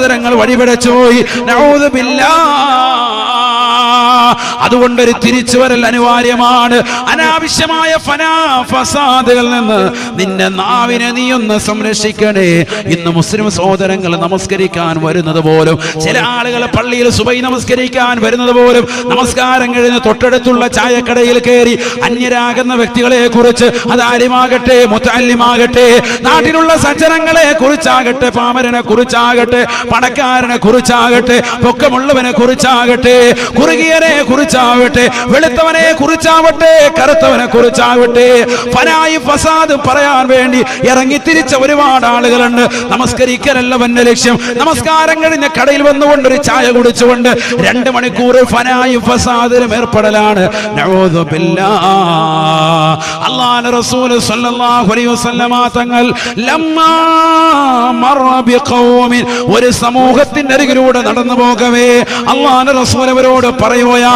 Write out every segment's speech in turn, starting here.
സഹോദരങ്ങൾ വഴിപിടച്ചു പോയി നൗദ് ബില്ലാ അതുകൊണ്ടൊരു തിരിച്ചുവരൽ അനിവാര്യമാണ്. അനാവശ്യമായ ഫസാദുകളിൽ നിന്ന് നിന്റെ നാവിനെ നീ ഒന്ന് സംരക്ഷിക്കണേ. ഇന്ന് മുസ്ലിം സഹോദരങ്ങൾ നമസ്കരിക്കാൻ വരുന്നത് പോലും ചില ആളുകൾ പള്ളിയിൽ സുബൈ നമസ്കരിക്കാൻ വരുന്നത് പോലും നമസ്കാരം കഴിഞ്ഞ് തൊട്ടടുത്തുള്ള ചായക്കടയിൽ കയറി അന്യരാകുന്ന വ്യക്തികളെ കുറിച്ച് അത് ആലിമാകട്ടെ മുത്താലിമാകട്ടെ നാട്ടിലുള്ള സജ്ജനങ്ങളെ കുറിച്ചാകട്ടെ പാമരനെ കുറിച്ചാകട്ടെ പണക്കാരനെ കുറിച്ചാകട്ടെ പൊക്കമുള്ളവനെ കുറിച്ചാകട്ടെ കുറുകിയനെ കുറിച്ചാവട്ടെ വെളുത്തവനെ കുറിച്ചാവട്ടെ കറുത്തവനെ കുറിച്ചാവട്ടെ. ഫനായി ഫസാദ് പറയാൻ വേണ്ടി ഇറങ്ങി തിരിച്ച ഒരുപാട് ആളുകളുണ്ട്. നമസ്കരിക്കലല്ലവന്റെ ലക്ഷ്യം. നമസ്കാരം കഴിഞ്ഞ കടയിൽ വന്നുകൊണ്ട് ഒരു ചായ കുടിച്ചുകൊണ്ട് രണ്ട് മണിക്കൂർ ഫനായി ഫസാദിലും ഏർപ്പെടലാണ്. റസൂൽ സല്ലല്ലാഹു അലൈഹി തങ്ങൾ ഒരു സമൂഹത്തിന്റെ അരികിലൂടെ നടന്നു പോകവേ. അള്ളാഹുവിന്റെ റസൂൽ അവരോട് പറയുകയാണ്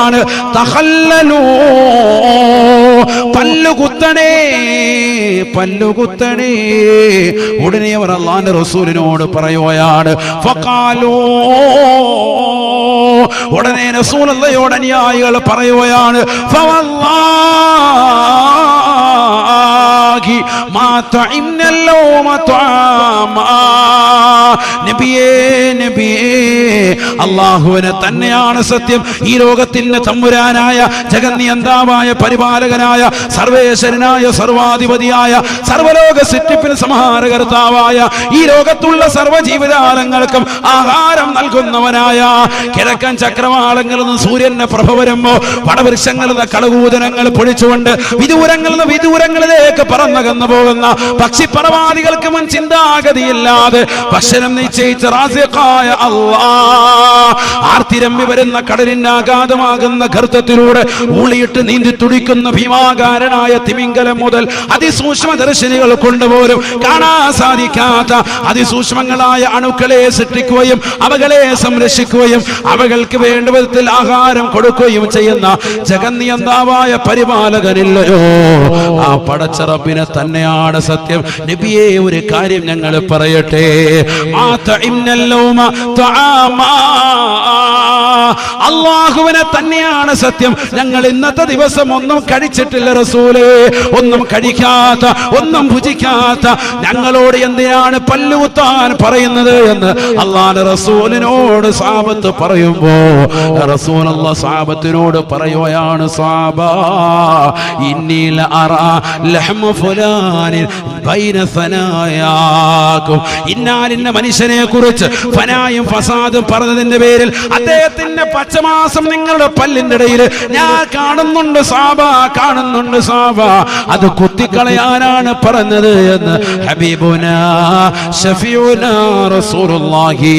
കുത്തണേ ഉടനെ അവർ അള്ളാന്റെ റസൂലിനോട് പറയുകയാണ് ഉടനെ റസൂലയോട് അനുയായികൾ പറയുകയാണ് ഫവല്ലാഹി നബിയേ അള്ളാഹുവിനെ തന്നെയാണ് സത്യം. ഈ ലോകത്തിന്റെ തമ്പുരാനായ ജഗന്നിയന്താവായ പരിപാലകനായ സർവേശ്വരനായ സർവാധിപതിയായ സർവലോക സിറ്റിപ്പിന് സമാഹാരകർത്താവായ ഈ ലോകത്തുള്ള സർവ ജീവജാലങ്ങൾക്കും ആഹാരം നൽകുന്നവനായ കിഴക്കൻ ചക്രവാളങ്ങളിൽ നിന്ന് സൂര്യന്റെ പ്രഭ വരുമ്പോ വടവൃക്ഷങ്ങളിൽ നിന്ന് കളകൂതനങ്ങൾ പൊഴിച്ചുകൊണ്ട് വിദൂരങ്ങളിൽ നിന്ന് വിദൂരങ്ങളിലേക്ക് പറന്നകന്നു പോകുന്ന പക്ഷിപ്പറവാദികൾക്ക് മുൻ ചിന്താഗതിയില്ലാതെ ഭക്ഷണം നിശ്ചയിച്ച റാസിഖായ അല്ലാഹ് ആർത്തിരമ്പി വരുന്ന കടലിന്റെ ആഘാതമാകുന്ന ഗർത്തത്തിലൂടെ ഊളിയിട്ട് നീന്തി തുടിക്കുന്ന ഭീമാകാരനായ തിമിംഗലം മുതൽ അതിസൂക്ഷ്മ ദർശനികൾ കൊണ്ടുപോലും കാണാൻ സാധിക്കാത്ത അതിസൂക്ഷ്മങ്ങളായ അണുക്കളെ സൃഷ്ടിക്കുകയും അവകളെ സംരക്ഷിക്കുകയും അവകൾക്ക് വേണ്ട വിധത്തിൽ ആഹാരം കൊടുക്കുകയും ചെയ്യുന്ന ജഗന്നിയന്താവായ പരിപാലകനില്ലയോ? ആ പടച്ചറപ്പിനെ തന്നെയാണ് സത്യം. നബിയെ ഒരു കാര്യം ഞങ്ങൾ പറയട്ടെ. അള്ളാഹുവിനെ തന്നെയാണ് സത്യം. ഞങ്ങൾ ഇന്നത്തെ ദിവസം ഒന്നും കഴിച്ചിട്ടില്ല റസൂലേ. ഒന്നും കഴിക്കാത്ത ഒന്നും ഭുജിക്കാത്ത ഞങ്ങളോട് എന്തിനാണ് പല്ലുകുത്താൻ പറയുന്നത് എന്ന് അള്ളാഹ് റസൂലിനോട് സാബത്ത് പറയുമ്പോ റസൂൽ അള്ളാഹ് സാബത്തിനോട് പറയുകയാണ് സാബ ഇന്നീല അറ ലഹ്മ ഇന്നാലിന്ന മനുഷ്യനെ കുറിച്ച് ഫനായും ഫസാദും പറഞ്ഞതിന്റെ പേരിൽ അദ്ദേഹത്തിന്റെ പച്ചമാസം നിങ്ങളുടെ പല്ലിന്റെ ഇടയിൽ ഞാൻ കാണുന്നുണ്ട് സാബ കാണുന്നുണ്ട് സാബ. അത് കുത്തിക്കളയാനാണ് പറഞ്ഞത് എന്ന് ഹബീബുന ഷഫിയുന റസൂലുള്ളാഹി.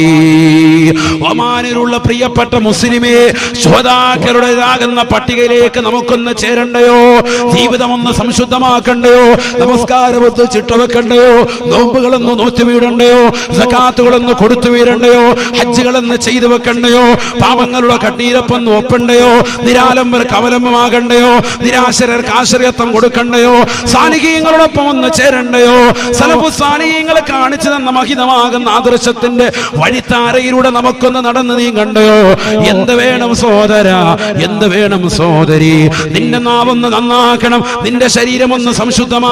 ഒമാനിലുള്ള പ്രിയപ്പെട്ട മുസ്ലിമേ ശ്രോതാക്കളുടേതാകുന്ന പട്ടികയിലേക്ക് നമുക്കൊന്ന് ചേരണ്ടയോ? ജീവിതമൊന്ന് സംശുദ്ധമാക്കണ്ടയോ? നമസ്കാരമൊത്ത് ചിട്ട വെക്കണ്ടയോ നോമ്പുകളൊന്ന് നോറ്റു വീടണ്ടയോ സകാത്തുകളൊന്ന് കൊടുത്തു വീടണ്ടയോ ഹജ്ജുകളെന്ന് ചെയ്തു വെക്കണ്ടയോ? പാപങ്ങളുടെ കണ്ണീരപ്പൊന്ന് ഒപ്പണ്ടയോ? നിരാലംബർക്ക് അവലംബമാകണ്ടയോ നിരാശരർക്ക് ആശ്രയത്വം കൊടുക്കണ്ടയോ? സാനികീയങ്ങളോടൊപ്പം ഒന്ന് ചേരണ്ടയോ? സലഭു സാനികീയങ്ങളെ കാണിച്ചു തന്ന മഹിതമാകുന്ന ആദർശത്തിന്റെ വഴിത്താരയിലൂടെ നമുക്കൊന്ന് നടന്നു കണ്ടയോ എന്ത് വേണം സോദര എന്ത് വേണം സോദരി നിന്റെ നാവൊന്ന് നന്നാക്കണം. നിന്റെ ശരീരം ഒന്ന്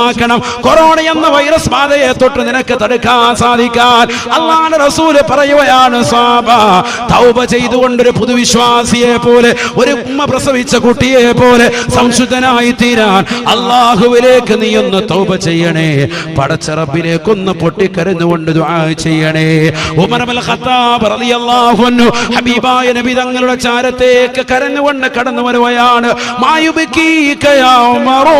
സംശുദ്ധമാക്കണം കൊറോണ എന്ന വൈറസ് ബാധയെ തൊട്ട് നിനക്ക് തടുക്കാൻ സാധിക്കാൻ. അള്ളാഹ് റസൂൽ പറയുകയാണ് സാബ തൗബ ചെയ്തുകൊണ്ടൊരു പുതുവിശ്വാസിയെ പോലെ ഒരു ഉമ്മ പ്രസവിച്ച കുട്ടിയെ പോലെ സംശുദ്ധനായി തീരാൻ അള്ളാഹുവിലേക്ക് നീ ഒന്ന് തൗബ ചെയ്യണേ. പടച്ചറബിലേക്കൊന്ന് പൊട്ടിക്കരഞ്ഞുകൊണ്ട് ദുആ ചെയ്യണേ. ഖത്താബ് റളിയല്ലാഹു അൻഹു ഹബീബായ നബി തങ്ങളുടെ ചാരത്തേക്ക് കരഞ്ഞുകൊണ്ട് കടന്നു വരുകയാണ്. മായുബിക്കീക യാ ഉമറോ.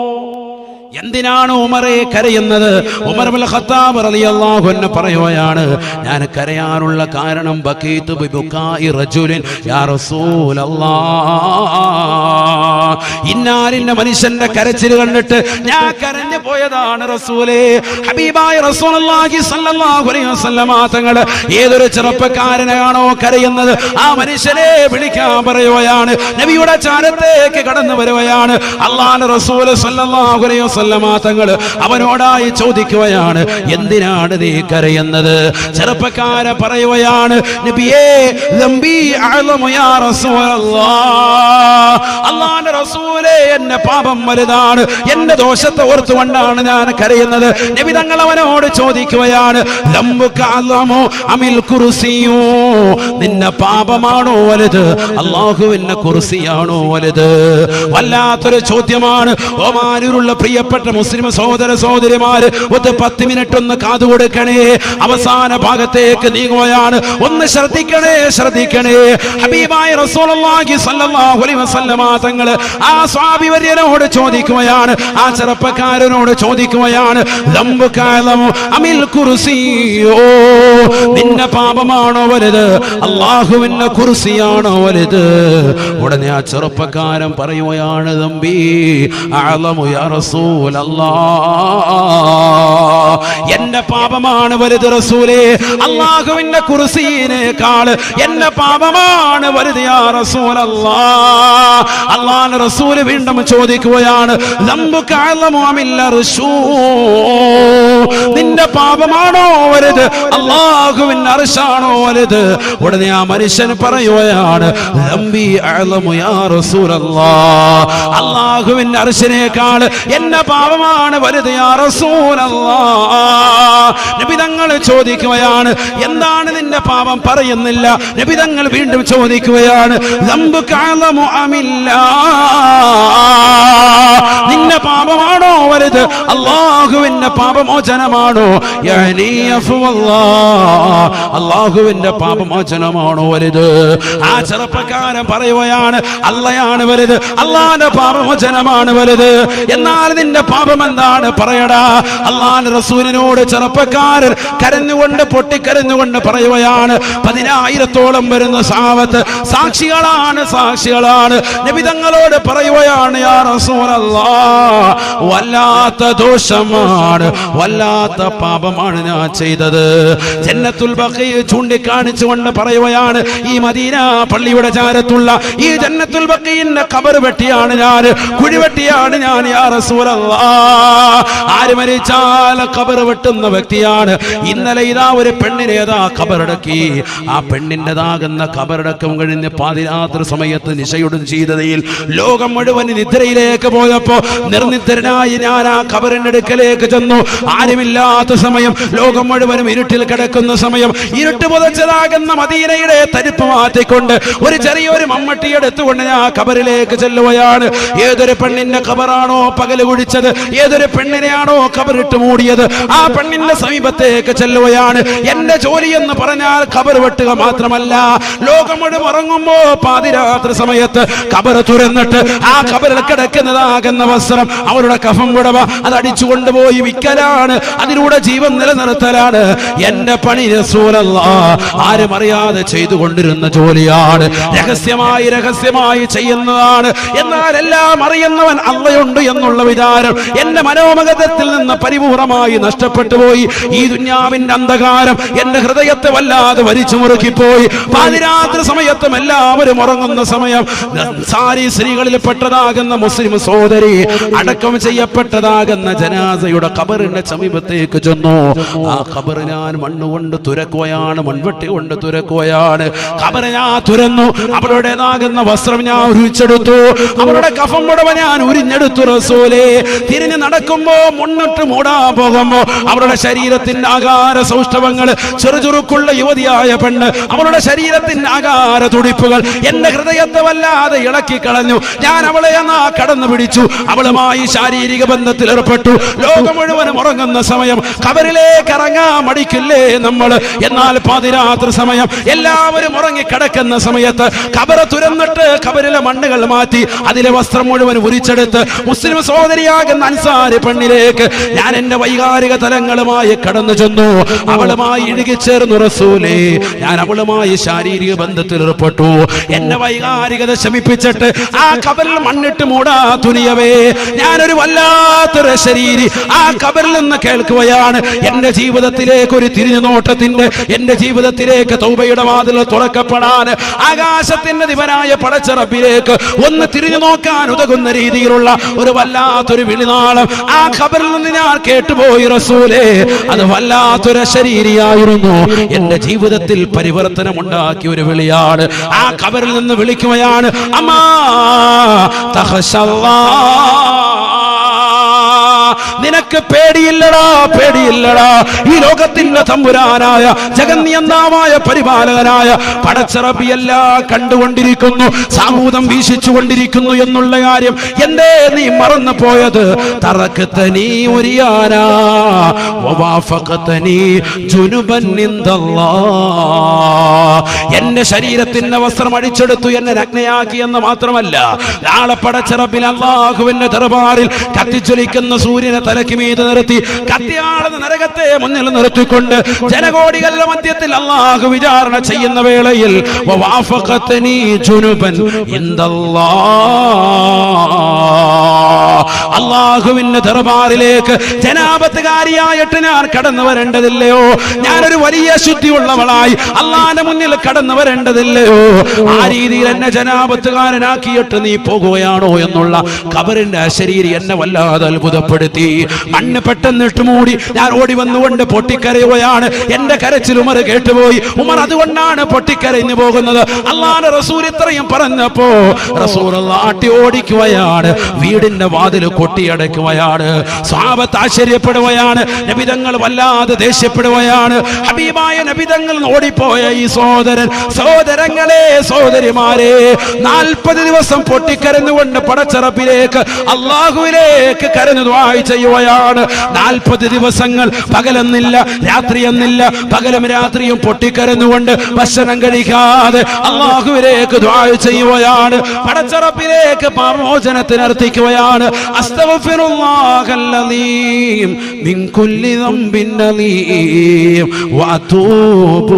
എന്തിനാണ് ഉമറെ കരയുന്നത്? ഉമർ ഖത്താബ് റളിയല്ലാഹു അൻഹു പറയുകയാണ് ഞാൻ കരയാനുള്ള കാരണം ബഖീതു റജുലിൻ. യാ റസൂലല്ലാഹ് മനുഷ്യന്റെ കരച്ചിൽ കണ്ടിട്ട് ഞാൻ കരഞ്ഞു പോയതാണ് റസൂലേ. ഹബീബായ റസൂലുള്ളാഹി അലൈഹി വസല്ലമ ഏതൊരു ചെറുപ്പക്കാരനാണോ കരയുന്നത്? ആ മനുഷ്യനെ വിളിക്കാൻ പറയുകയാണ് നബിയുടെ ചാരത്തേക്ക് കടന്നു വരുകയാണ്. അള്ളാൻ റസൂൽ സ്വല്ലല്ലാഹു അലൈഹി വസല്ലമ തങ്ങൾ അവനോടായി ചോദിക്കുകയാണ് എന്തിനാണ് നീ കരയുന്നത്? ചെറുപ്പക്കാര പറയുകയാണ് നബിയേ അല്ലാഹുവിന്റെ റസൂലേ എന്റെ പാപം വലുതാണ് എന്റെ ദോഷത്തെ ഓർത്തുകൊണ്ടാണ് ഞാൻ കരയുന്നത്. നബി തങ്ങൾ അവനോട് ചോദിക്കുകയാണ് അമിൽ കുർസിയോ? നിന്നെ പാപമാണോ വലുത്? അള്ളാഹുവിന്റെ കുറിസിയാണോ വലുത്? വല്ലാത്തൊരു ചോദ്യമാണ്. ഓമാനൂരുള്ള പ്രിയപ്പെട്ട മുസ്ലിം സഹോദര സഹോദരിമാര് ഒന്ന് പത്ത് മിനിറ്റ് ഒന്ന് കാതു കൊടുക്കണേ. അവസാന ഭാഗത്തേക്ക് നീങ്ങുകയാണ്. ഒന്ന് ശ്രദ്ധിക്കണേ ശ്രദ്ധിക്കണേ. ഹബീബായ റസൂലുള്ളാഹി വസല്ലമ ആ സ്വാഭിവര്യനോട് ചോദിക്കുകയാണ്. ആ ചെറുപ്പക്കാരനോട് ചോദിക്കുകയാണ്. അമിൽ കുർസിയോ? നിന്റെ പാപമാണോ വലുത്? അള്ളാഹുവിന്റെ കുർസിയാണോ വലുത്? ഉടനെ ആ ചെറുപ്പക്കാരൻ പറയുകയാണ് തമ്പി അഅലമു യാ റസൂലല്ലാ എന്റെ പാപമാണ് വലുത് റസൂലേ. അള്ളാഹുവിന്റെ കുർസീനേക്കാൾ എന്റെ പാപമാണ് വലുത് യാ റസൂലല്ലാ. അള്ളാഹ് റസൂൽ വീണ്ടും ചോദിക്കുകയാണ് നിന്റെ പാപമാണോ വലുത്? അള്ളാഹുവിൻ അർശാണോ വലുത്? ഉടനെ ആ മനുഷ്യൻ പറയുകയാണ് അള്ളാഹുവിൻ അർശിനേക്കാൾ എന്റെ പാപമാണ് വലുത് യാ റസൂലല്ലാഹ് നബി തങ്ങൾ ചോദിക്കുകയാണ് എന്താണ് നിന്റെ പാപം? പറയുന്നില്ല. നബി തങ്ങൾ വീണ്ടും ചോദിക്കുകയാണ് നിന്റെ പാപമാണോ വലുത്? അള്ളാഹുവിന്റെ പാപമോചനമാണോ. അള്ളാഹുവിന്റെ പാപമോചനമാണോ വലുത്? ആ ചെറുപ്പക്കാരൻ പറയുകയാണ് അള്ളയാണ് വലുത്. അള്ളാന്റെ പാപമോചനമാണ് വലുത്. എന്നാൽ നിന്റെ പാപം എന്താണ് പറയടാ. അള്ളാന്റെ റസൂലിനോട് ചെറുപ്പക്കാരൻ കരഞ്ഞുകൊണ്ട് പൊട്ടിക്കരഞ്ഞുകൊണ്ട് പറയുകയാണ് പതിനായിരത്തോളം വരുന്ന സാവത്ത് സാക്ഷികളാണ് സാക്ഷികളാണ്. നബിതങ്ങളോട് പറയുകയാണ് യാ റസൂലല്ലാ വല്ലാത്ത ദോഷമാണ് വല്ലാത്ത പാപമാണ് ഞാൻ ചെയ്തത്. ജന്നത്തുൽ ബഖിയ ചൂണ്ടിക്കാണിച്ചുകൊണ്ട് പറയുകയാണ് ഈ മദീന പള്ളിയുടെ ചാരത്തുള്ള ഈ ജന്നത്തുൽ ബക്കയിന്റെ കബർ വെട്ടിയാണ് ഞാൻ കുഴി വെട്ടിയാണ് ഞാൻ യാ റസൂലല്ലാ ആര് മരിച്ചാൽ ഖബർ വെട്ടുന്ന വ്യക്തിയാണ്. ഇന്നലെ ഇതാ ഒരു പെണ്ണിനെ ഏതാ ഖബറടക്കി. ആ പെണ്ണിന്റെതാകുന്ന ഖബറടക്കം കഴിഞ്ഞ് പാതിരാത്രി സമയത്ത് നിശയുടെ ചെയ്തതയിൽ ലോകം മുഴുവൻ നിദ്രയിലേക്ക് പോയപ്പോ നിർനിദ്രനായി ഞാൻ ആ കബറിനടുക്കലേക്ക് അടുക്കലേക്ക് ചെന്നു. ആരുമില്ലാത്ത സമയം ലോകം മുഴുവനും ഇരുട്ടിൽ കിടക്കുന്ന സമയം ഇരുട്ട് പുതച്ചതാകുന്ന മദീനയുടെ തരിപ്പ് മാറ്റിക്കൊണ്ട് ഒരു ചെറിയൊരു മമ്മട്ടിയെടുത്തുകൊണ്ട് ഞാൻ ഖബറിലേക്ക് ചെല്ലുകയാണ്. ഏതൊരു പെണ്ണിന്റെ ഖബറാണോ പകൽ കുഴിച്ചത്? ഏതൊരു പെണ്ണിനെയാണോ ഖബറിട്ട് മൂടിയത്? ആ പെണ്ണിന്റെ സമീപത്തേക്ക് ചെല്ലുകയാണ്. എന്റെ ജോലി എന്ന് പറഞ്ഞാൽ കബർ വെട്ടുക മാത്രമല്ല. ലോകം മുഴുവൻ ഉറങ്ങുമ്പോ പാതിരാത്രി സമയത്ത് കബർ തുറന്നിട്ട് ആ കബറിൽ കിടക്കുന്നതാകുന്ന വസ്ത്രം അവരുടെ കഫം കുടവ അത് അടിച്ചു കൊണ്ടുപോയി വിൽക്കലാണ് അതിലൂടെ ജീവൻ നിലനിർത്തലാണ്. എന്റെ പണി രസൂലല്ല ആരും അറിയാതെ ചെയ്തു കൊണ്ടിരുന്ന ജോലിയാണ്. രഹസ്യമായി രഹസ്യമായി ചെയ്യുന്നതാണ്. എന്നാൽ എല്ലാം അറിയുന്നവൻ അള്ളയുണ്ട് എന്നുള്ള വിചാരം എന്റെ മനോമഗതത്തിൽ നിന്ന് പരിപൂർണമായി നഷ്ടപ്പെട്ടു പോയി. ഈ ദുന്യാവിന്റെ അന്ധകാരം എന്റെ ഹൃദയത്തെ വല്ലാതെ വലിച്ചു മുറുക്കിപ്പോയി. പാതിരാത്രി സമയത്തും എല്ലാവരും ഉറങ്ങുന്ന സമയം. സാരി സ്ത്രീകളിൽ പെട്ടതാകുന്ന മുസ്ലിം സോദരി അടക്കം ചെയ്യപ്പെട്ടതാകുന്ന ജനാസയുടെ ഖബറിന്റെ സമീപത്തേക്ക് ചെന്നു. ആ ഖബർ ഞാൻ മണ്ണുകൊണ്ട് തുരക്കുകയാണ് മൺവെട്ടി കൊണ്ട് തുരക്കുകയാണ്. ഖബർ ഞാൻ തുരന്നു. അവളുടേതാകുന്ന വസ്ത്രം ഞാൻ ഉരിച്ചെടുത്തു. അവളുടെ കഫം മുടവ ഞാൻ ഉരിഞ്ഞെടുത്തു റസൂലേ. തിരിഞ്ഞു നടക്കുമ്പോ മുന്നിട്ട് മൂടാ പോകുമ്പോ അവരുടെ ശരീരത്തിന്റെ ആകാര സൗഷ്ഠവങ്ങൾ ചെറുചുറുക്കുള്ള യുവതിയായ പെണ്ണ് അവളുടെ ശരീരത്തിന്റെ ആകാര തുടിപ്പുകൾ എന്റെ ഹൃദയത്തെ വല്ലാതെ ഇളക്കി കളഞ്ഞു ഞാൻ അവളെ എന്നാ കടന്നു പിടിച്ചു. അവളുമായി ശാരീരിക ബന്ധത്തിൽ ഏർപ്പെട്ടു. ലോകം മുഴുവനും ഉറങ്ങുന്ന സമയം കബറിലേക്ക് ഇറങ്ങാൻ മടിക്കില്ലേ നമ്മൾ? എന്നാൽ പാതിരാത്രി സമയം എല്ലാവരും ഉറങ്ങി കിടക്കുന്ന സമയത്ത് കബറ തുരന്നിട്ട് കബറിലെ മണ്ണുകൾ മാറ്റി അതിലെ വസ്ത്രം മുഴുവൻ ഉരിച്ചെടുത്ത് മുസ്ലിം സഹോദരിയാകുന്ന അൻസാരി പെണ്ണിലേക്ക് ഞാൻ എന്റെ വൈകാരിക തലങ്ങളുമായി കടന്നു ചെന്നു. അവളുമായി ഇഴുകിച്ചേർന്നു റസൂലേ ഞാൻ അവളുമായി ശാരീരിക ബന്ധത്തിൽ ഏർപ്പെട്ടു എന്നെ വൈകാരികത ശമിപ്പിച്ചിട്ട് ആ കബറിൽ മണ്ണിട്ട് മൂടാ തുനിയവേ. ഞാനൊരു വല്ലാത്തൊരു ശരീരി. ആ കബറിൽ നിന്ന് കേൾക്കുകയാണ്. എന്റെ ജീവിതത്തിലേക്ക് ഒരു തിരിഞ്ഞു നോട്ടത്തിന്റെ എന്റെ ജീവിതത്തിലേക്ക് തൗബയുടെ വാതിൽ തുറക്കപ്പെടാൻ ആകാശത്തിന്റെ ദിവനായ പടച്ചറപ്പിലേക്ക് ഒന്ന് തിരിഞ്ഞു നോക്കാൻ ഉതകുന്ന രീതിയിലുള്ള ഒരു വല്ലാത്തൊരു വിളിനാളം ആ ഖബറിൽ നിന്ന് ഞാൻ കേട്ടുപോയി. റസൂലേ അത് വല്ലാത്തൊരു ശരീരിയായിരുന്നു. എന്റെ ജീവിതത്തിൽ പരിവർത്തനം ഉണ്ടാക്കിയ ഒരു വിളിയാണ്. ആ ഖബറിൽ നിന്ന് വിളിക്കുകയാണ് അമ്മാ തഹശല്ലാ. നിനക്ക് പേടിയില്ലടാ പേടിയില്ലടാ. ഈ ലോകത്തിന്റെ തമ്പുരാനായ ജഗന്യന്താവായ പരിപാലകനായ പടച്ചറബിയെല്ലാം കണ്ടുകൊണ്ടിരിക്കുന്നു സാമൂതം വീശിച്ചുകൊണ്ടിരിക്കുന്നു എന്നുള്ള കാര്യം. എന്തേ നീ മറന്നു പോയത്. എന്റെ ശരീരത്തിന്റെ വസ്ത്രം അടിച്ചെടുത്തു എന്നെ നഗ്നയാക്കി എന്ന് മാത്രമല്ല നാളെ പടച്ചിറപ്പിൽ അള്ളാഹുവിന്റെ ദർബാറിൽ കത്തിച്ചൊലിക്കുന്ന സൂര്യനെ തലയ്ക്ക് മീത് നിർത്തി കത്തിയാളുന്ന നരകത്തെ മുന്നിൽ നിർത്തിക്കൊണ്ട് ജനകോടികളുടെ മധ്യത്തിൽ അള്ളാഹു വിചാരണ ചെയ്യുന്ന വേളയിൽ. അള്ളാഹുവിന്റെ ദർബാറിലേക്ക് ജനാപത്തുകാരിയായിട്ട് ഞാൻ കടന്നു വരേണ്ടതില്ലയോ? ഞാനൊരു വലിയ ശുദ്ധിയുള്ളവളായി അള്ളാന്റെ മുന്നിൽ കടന്നു വരേണ്ടതില്ലയോ? ആ രീതിയിൽ എന്നെ ജനാപത്തുകാരനാക്കിയിട്ട് നീ പോകുകയാണോ എന്നുള്ള കബറിന്റെ ശരീരം എന്നെ വല്ലാതെ അത്ഭുതപ്പെടുത്തി. മണ്ണ് പെട്ടെന്ന് ഇട്ടുമൂടി ഞാൻ ഓടി വന്നുകൊണ്ട് പൊട്ടിക്കരയുകയാണ്. എന്റെ കരച്ചിൽ ഉമർ കേട്ടുപോയി. ഉമർ അതുകൊണ്ടാണ് പൊട്ടിക്കരഞ്ഞു പോകുന്നത്. അള്ളാന്റെ റസൂൽ ഇത്രയും പറഞ്ഞപ്പോ റസൂൽ ആട്ടി ഓടിക്കുകയാണ്. വീടിന്റെ വാതിൽ കൊട്ടിയടക്കുകയാണ് സ്വാപത്ത് ആശ്ചര്യപ്പെടുകയാണ്. നബിതങ്ങൾ വല്ലാതെ ദേഷ്യപ്പെടുകയാണ്. ഹബീബായ നബിതങ്ങൾ ഓടിപ്പോയ ഈ സഹോദരൻ സഹോദരങ്ങളെ സഹോദരിമാരെ നാൽപ്പത് ദിവസം പൊട്ടിക്കരഞ്ഞുകൊണ്ട് പടച്ചറപ്പിലേക്ക് അള്ളാഹുവിലേക്ക് കരഞ്ഞു ചെയ്യുകയാണ്. നാൽപ്പത് ദിവസങ്ങൾ പകലെന്നില്ല രാത്രി എന്നില്ല പകലും രാത്രിയും പൊട്ടിക്കരഞ്ഞുകൊണ്ട് ഭക്ഷണം കഴിക്കാതെ അള്ളാഹുവിലേക്ക് ദ്വായ ചെയ്യുകയാണ്. പടച്ചറപ്പിലേക്ക്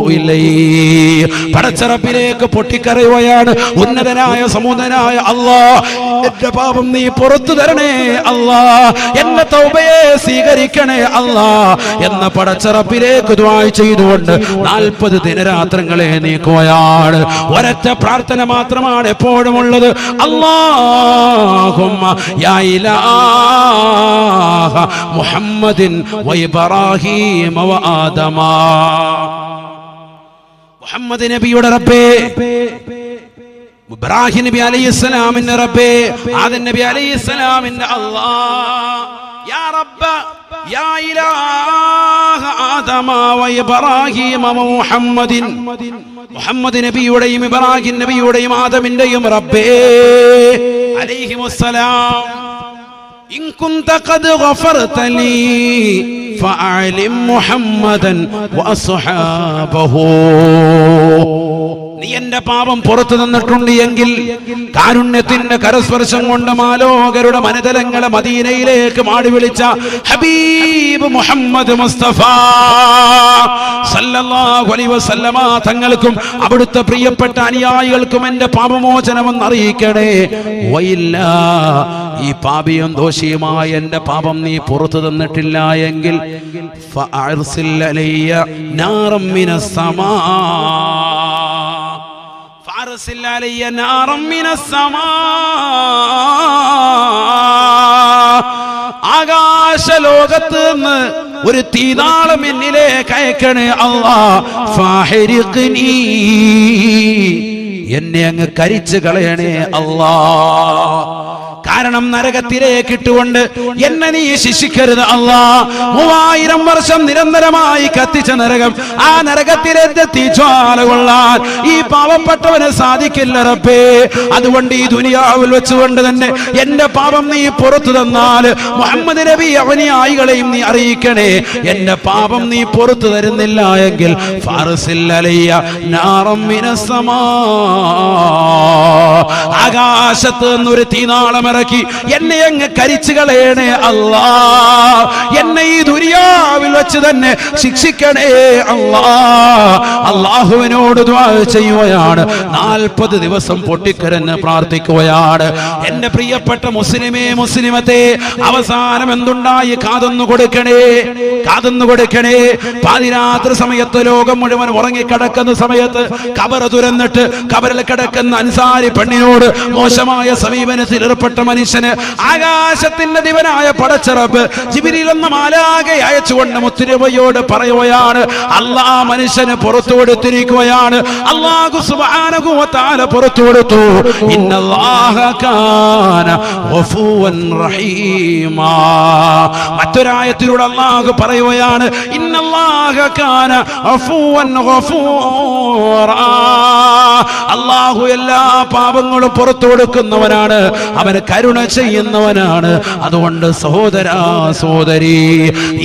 ഇലൈഹി. പടച്ചറപ്പിലേക്ക് പൊട്ടിക്കറിയുകയാണ് ഉന്നതനായ സമുദനായ അള്ളാഹ് എന്റെ പാപം നീ പുറത്തു തരണേ അല്ലാ എന്നെ തൗബയെ സ്വീകരിക്കണേ അല്ലാ എന്ന പടച്ചറപ്പിലേക്ക് ദ്വായ ചെയ്തുകൊണ്ട് നാൽപ്പത് ദിനരാത്രങ്ങളെ നീക്കുകയാണ്. ഒരൊറ്റ പ്രാർത്ഥന മാത്രമാണ് എപ്പോഴും ഉള്ളത് അല്ലാഹുമ്മ യാ മുഹമ്മദിൻ മുഹമ്മദ് നബിയുടെ റബ്ബേ ഇബ്രാഹിം നബി അലൈഹിസ്സലാമിന്റെ റബ്ബേ ആദം നബി അലൈഹിസ്സലാമിന്റെ അള്ളാ. യാ റബ്ബ യാ ഇലാഹ ആദമ വ ഇബ്രാഹിം മുഹമ്മദിൻ. മുഹമ്മദ് നബിയുടെയും ഇബ്രാഹിം നബിയുടെയും ആദമിന്റെയും റബ്ബേ. അലൈഹിമുസ്സലാം. إن كنت قد غفرت لي فأعلم محمدا وأصحابه നീ എന്റെ പാപം പുറത്തു നിന്നിട്ടുണ്ട് എങ്കിൽ കാരുണ്യത്തിന്റെ കരസ്പർശം കൊണ്ട് മാലോകരുടെ മനതലങ്ങളെ മദീനയിലേക്ക് മാടി വിളിച്ച ഹബീബ് മുഹമ്മദ് മുസ്തഫ സല്ലല്ലാഹു അലൈഹി വസല്ലമ തങ്ങൾക്കും അവിടുത്തെ പ്രിയപ്പെട്ട അനുയായികൾക്കും എന്റെ പാപമോചനമെന്ന് അറിയിക്കണേ വയില്ല ഈ പാപിയും ദോഷിയുമായ എന്റെ പാപം നീ പുറത്തു തന്നിട്ടില്ല എങ്കിൽ ആകാശലോകത്ത് നിന്ന് ഒരു തീതാളം എന്നിലേക്ക് അയക്കണേ അള്ളാഹിറിഖ് എന്നെ അങ്ങ് കരിച്ചു കളയണേ അല്ലാ. കാരണം നരകത്തിലേക്ക് ഇട്ടുകൊണ്ട് എന്നെ നീ ശിക്ഷിക്കരുത് അല്ലാ. മൂവായിരം വർഷം നിരന്തരമായി കത്തിച്ച നരകം ആ നരകത്തിലെത്തി കൊള്ളാൻ ഈ പാവപ്പെട്ടവന് സാധിക്കില്ല റബ്ബേ. അതുകൊണ്ട് ഈ ദുനിയാവിൽ വെച്ചുകൊണ്ട് തന്നെ എന്റെ പാപം നീ പുറത്തു തന്നാൽ മുഹമ്മദ് നബി അവനിയായികളെയും നീ അറിയിക്കണേ. എന്റെ പാപം നീ പുറത്തു തരുന്നില്ല എങ്കിൽ ഫാറസിൽ അലയ്യ നാറം മിനസ്സമാ. ആകാശത്ത് നിന്നൊരു തീനാളം ഇറക്കി എന്നെ അങ്ങ് കരിച്ചു കളയണേ അല്ലാ. എന്നെ ഈ ദുരിയാവിൽ വെച്ച് തന്നെ ശിക്ഷിക്കണേ അല്ലാ. അള്ളാഹുവിനോട് ചെയ്യുകയാണ്. നാൽപ്പത് ദിവസം പൊട്ടിക്കരഞ്ഞ് പ്രാർത്ഥിക്കുകയാണ്. എന്റെ പ്രിയപ്പെട്ട മുസ്ലിമേ മുസ്ലിമത്തെ അവസാനം എന്തുണ്ടായി? കാതൊന്നു കൊടുക്കണേ. കാതൊന്നു കൊടുക്കണേ. പാതിരാത്രി സമയത്ത് ലോകം മുഴുവൻ ഉറങ്ങിക്കിടക്കുന്ന സമയത്ത് കബറ് തുരന്നിട്ട് കബറിൽ കിടക്കുന്ന അൻസാരി പെണ്ണിനോട് മോശമായ സമീപനത്തിൽ ഏർപ്പെട്ട മനുഷ്യന് ആകാശത്തിന്റെ ദിവനായ പടച്ചിറപ്പ് ജിബിരിൽ എന്ന മാലാകെ അയച്ചുകൊണ്ട് മുത്തുരവയോട് പറയുകയാണ് അള്ളാ മനുഷ്യന് പുറത്തു കൊടുത്തിരിക്കുകയാണ്. അള്ളാഹു സുബാനകുവത്താല പുറത്തു കൊടുത്തു. മറ്റൊരായത്തിലൂടെ അള്ളാഹു പറയുകയാണ് ഇന്നല്ലാഹ കാന ഗഫൂവൻ ഗഫൂറാ. അള്ളാഹു എല്ലാ പാപങ്ങളും പുറത്തു കൊടുക്കുന്നവനാണ്. അവന് കരുണ ചെയ്യുന്നവനാണ്. അതുകൊണ്ട് സഹോദര സഹോദരി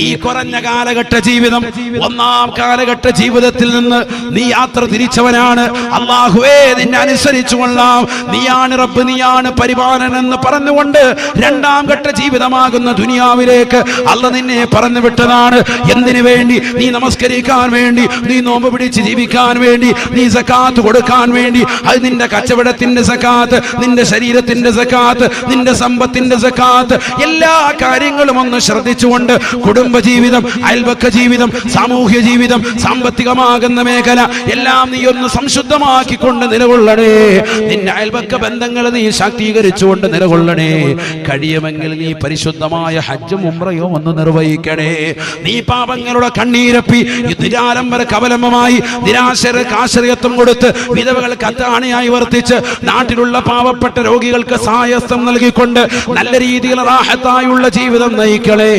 ഈ കുറഞ്ഞ കാലഘട്ട ജീവിതം ഒന്നാം കാലഘട്ട ജീവിതത്തിൽ നിന്ന് നീ യാത്ര തിരിച്ചവനാണ്. അള്ളാഹുവേ നിന്നെ അനുസരിച്ചു കൊള്ളാം. നീയാണ് റബ്ബ് നീയാണ് പരിപാലനം എന്ന് പറഞ്ഞുകൊണ്ട് രണ്ടാം ഘട്ട ജീവിതമാകുന്ന ദുനിയാവിലേക്ക് അല്ല നിന്നെ പറഞ്ഞു വിട്ടതാണ്. എന്തിനു വേണ്ടി? നീ നമസ്കരിക്കാൻ വേണ്ടി നീ നോമ്പ് പിടിച്ച് ജീവിക്കാൻ വേണ്ടി നീ സക്കാത്ത് കൊടുക്കാൻ വേണ്ടി അത് നിന്റെ കച്ചവടത്തിന്റെ സക്കാത്ത് നിന്റെ ശരീരത്തിന്റെ സക്കാത്ത് നിന്റെ സമ്പത്തിന്റെ സക്കാത്ത്. എല്ലാ കാര്യങ്ങളും ഒന്ന് ശ്രദ്ധിച്ചുകൊണ്ട് കുടുംബ ജീവിതം അയൽവക്ക ജീവിതം സാമൂഹ്യ ജീവിതം സാമ്പത്തികമാകുന്ന മേഖല എല്ലാം നീ ഒന്ന് സംശുദ്ധമാക്കിക്കൊണ്ട് നിലകൊള്ളണേ. നിന്റെ അയൽവക്ക ബന്ധങ്ങൾ നീ ശാക്തീകരിച്ചുകൊണ്ട് നിലകൊള്ളണേ. കഴിയുമെങ്കിൽ നീ പരിശുദ്ധമായ ഹജ്ജും ഉമ്രയോ ഒന്ന് നിർവഹിക്കണേ. നീ പാപങ്ങളുടെ കണ്ണീരപ്പി ദുരാലംബര കവലമമായി നിരാശർക്ക് ആശ്രയത്വം കൊടുത്ത് വിധവകൾക്ക് അത്താണിയായി വർത്തിച്ച് നാട്ടിലുള്ള പാവപ്പെട്ട രോഗികൾക്ക് സായസം നൽകിക്കൊണ്ട് നല്ല രീതിയിൽ റാഹത്തായുള്ള ജീവിതം നയിക്കണേ.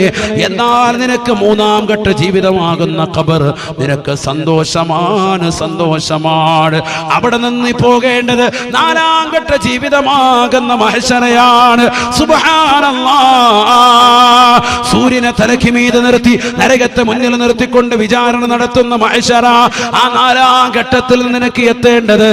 എന്നാൽ നിനക്ക് മൂന്നാം ഘട്ട ജീവിതമാകുന്ന ഖബർ നിനക്ക് സന്തോഷമാണ് സന്തോഷമാണ്. അവിടെ നിന്ന് പോകേണ്ടത് നാലാം ഘട്ട ജീവിതമാകുന്ന മഹശരയാണ് സൂര്യനെ തലയ്ക്ക് മീതെ നിർത്തി നരകത്തെ മുന്നിൽ നിർത്തിക്കൊണ്ട് വിചാരണ നടത്തുന്ന മഹശറ ആ നാലാം ഘട്ടത്തിൽ നിനക്ക് എത്തേണ്ടത്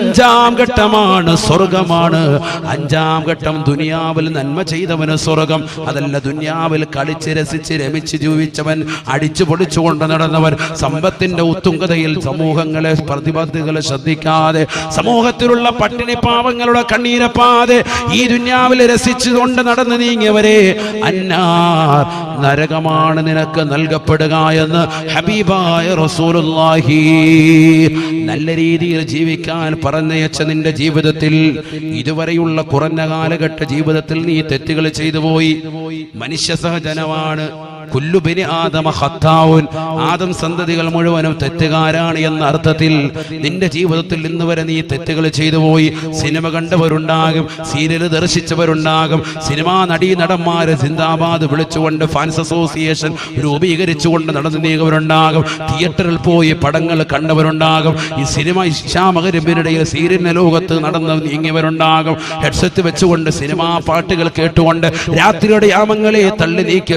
അഞ്ചാം ഘട്ടമാണ് സ്വർഗമാണ്. അഞ്ചാം ഘട്ടം ദുനിയാവിൽ നന്മ ചെയ്തവന് സ്വർഗം. അതല്ല ദുനിയാവിൽ കളിച്ച് രസിച്ച് രമിച്ച് ജീവിച്ചവൻ അടിച്ചു പൊടിച്ചുകൊണ്ട് നടന്നവൻ സമ്പത്തിന്റെ ഉത്തുങ്കതയിൽ സമൂഹങ്ങളെ പ്രതിബദ്ധതകളെ ശ്രദ്ധിക്കാതെ സമൂഹത്തിലുള്ള പട്ടിണി പാവങ്ങളുടെ കണ്ണീരപ്പാതെ ഈ ദുന്യാവിൽ രസിച്ചുകൊണ്ട് നടന്നു നീങ്ങിയവരെ അന്നാർ നരകമാണ് നിനക്ക് നൽകപ്പെടുക എന്ന് ഹബീബായ റസൂലുള്ളാഹി. നല്ല രീതിയിൽ ജീവിക്കാൻ പറഞ്ഞയച്ച നിന്റെ ജീവിതത്തിൽ ഇതുവരെയുള്ള കുറഞ്ഞ കാലഘട്ട ജീവിതത്തിൽ നീ തെറ്റുകൾ ചെയ്തു പോയി. മനുഷ്യ സഹജനമാണ്. കുല്ലുബിനി ആദമ ഹത്താവുൻ ആദം സന്തതികൾ മുഴുവനും തെറ്റുകാരാണ് എന്ന അർത്ഥത്തിൽ നിന്റെ ജീവിതത്തിൽ ഇന്ന് വരെ നീ തെറ്റുകൾ ചെയ്തു പോയി. സിനിമ കണ്ടവരുണ്ടാകും സീരിയൽ ദർശിച്ചവരുണ്ടാകും. സിനിമാ നടീ നടന്മാരെ സിന്ദാബാദ് വിളിച്ചുകൊണ്ട് ഫാൻസ് അസോസിയേഷൻ രൂപീകരിച്ചുകൊണ്ട് നടന്നു നീങ്ങുന്നവരുണ്ടാകും തിയേറ്ററിൽ പോയി പടങ്ങൾ കണ്ടവരുണ്ടാകും. ഈ സിനിമ ഇഷ്ടാമകരമ്പിനിടയിൽ സീരിയൽ ലോകത്ത് നടന്ന് നീങ്ങിയവരുണ്ടാകും. ഹെഡ്സെറ്റ് വെച്ചുകൊണ്ട് സിനിമാ പാട്ടുകൾ കേട്ടുകൊണ്ട് രാത്രിയുടെ യാമങ്ങളെ തള്ളി നീക്കിയ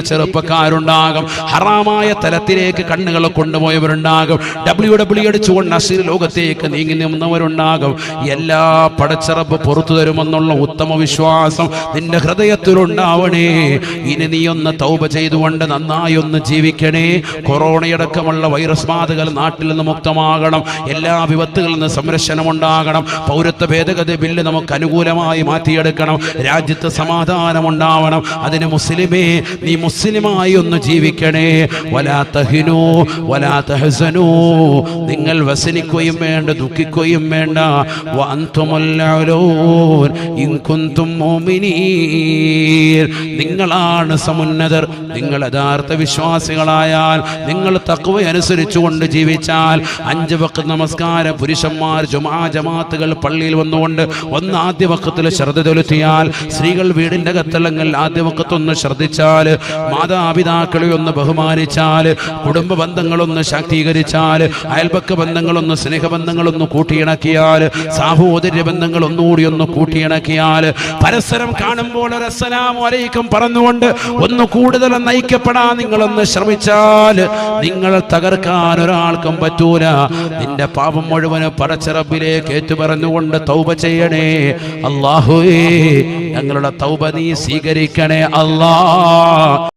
ചെറുപ്പക്കാരുണ്ടാകും ഹറാമായ തലത്തിലേക്ക് കണ്ണുകളെ കൊണ്ടുപോയവരുണ്ടാകും. ഡബ്ല്യു ഡബ്ല്യു അടിച്ചുകൊണ്ട് നസീർ ലോകത്തേക്ക് നീങ്ങി നിന്നവരുണ്ടാകും. എല്ലാ പടച്ചിറപ്പ് പുറത്തു തരുമെന്നുള്ള ഉത്തമ വിശ്വാസം നിന്റെ ഹൃദയത്തിലുണ്ടാവണേ. ഇനി നീ ഒന്ന് തൗപ ചെയ്തുകൊണ്ട് നന്നായി ഒന്ന് ജീവിക്കണേ. കൊറോണയടക്കമുള്ള വൈറസ് ബാധകൾ നാട്ടിൽ നിന്ന് മുക്തമാകണം. എല്ലാ വിപത്തുകളിൽ നിന്ന് സംരക്ഷണം ഉണ്ടാകണം പൗരത്വ ഭേദഗതി ബില്ല് നമുക്ക് അനുകൂലമായി മാറ്റിയെടുക്കണം. രാജ്യത്ത് സമാധാനം ഉണ്ടാവണം അതിന് മുസ്ലിമേ നീ മുസ്ലിമായി ഒന്ന് ജീവിക്കണേ. വലാ തഹിനു വലാ തഹസനു. നിങ്ങൾ വസനിക്കുകയും വേണ്ട ദുഃഖിക്കുകയും വേണ്ട. നിങ്ങളാണ് സമുന്നതർ. നിങ്ങൾ യഥാർത്ഥ വിശ്വാസികളായാൽ നിങ്ങൾ തക്കവ അനുസരിച്ചുകൊണ്ട് ജീവിച്ചാൽ അഞ്ച് വക്ക് നമസ്കാരം പുരുഷന്മാർ ജുമാ ജമാത്തുകൾ പള്ളിയിൽ വന്നുകൊണ്ട് ഒന്ന് ആദ്യ വക്കത്തിൽ ശ്രദ്ധ ചെലുത്തിയാൽ സ്ത്രീകൾ വീടിന്റെ അകത്തളങ്ങൾ ആദ്യ വക്കത്തൊന്ന് ശ്രദ്ധിച്ചാൽ മാതാപിതാക്കളെ ഒന്ന് ബഹുമാനിച്ചാൽ കുടുംബ ബന്ധങ്ങളൊന്ന് ശാക്തീകരിച്ചാൽ അയൽപക്ക ബന്ധങ്ങളൊന്ന് സ്നേഹബന്ധങ്ങളൊന്ന് കൂട്ടിയിണക്കിയാൽ സാഹോദര്യ ബന്ധങ്ങൾ ഒന്നുകൂടി ഒന്ന് കൂട്ടിയിണക്കിയാൽ പരസ്പരം കാണുമ്പോൾ ഒരു പറഞ്ഞുകൊണ്ട് ഒന്ന് കൂടുതൽ നയിക്കപ്പെടാൻ നിങ്ങളൊന്ന് ശ്രമിച്ചാൽ നിങ്ങൾ തകർക്കാൻ ഒരാൾക്കും പറ്റൂല. നിന്റെ പാപം മുഴുവൻ പടച്ചിറപ്പിലേക്ക് ഏറ്റുപറഞ്ഞുകൊണ്ട് തൗബ ചെയ്യണേ. അള്ളാഹുവേ ഞങ്ങളുടെ തൗബ നീ സ്വീകരിക്കണേ. അല്ലാ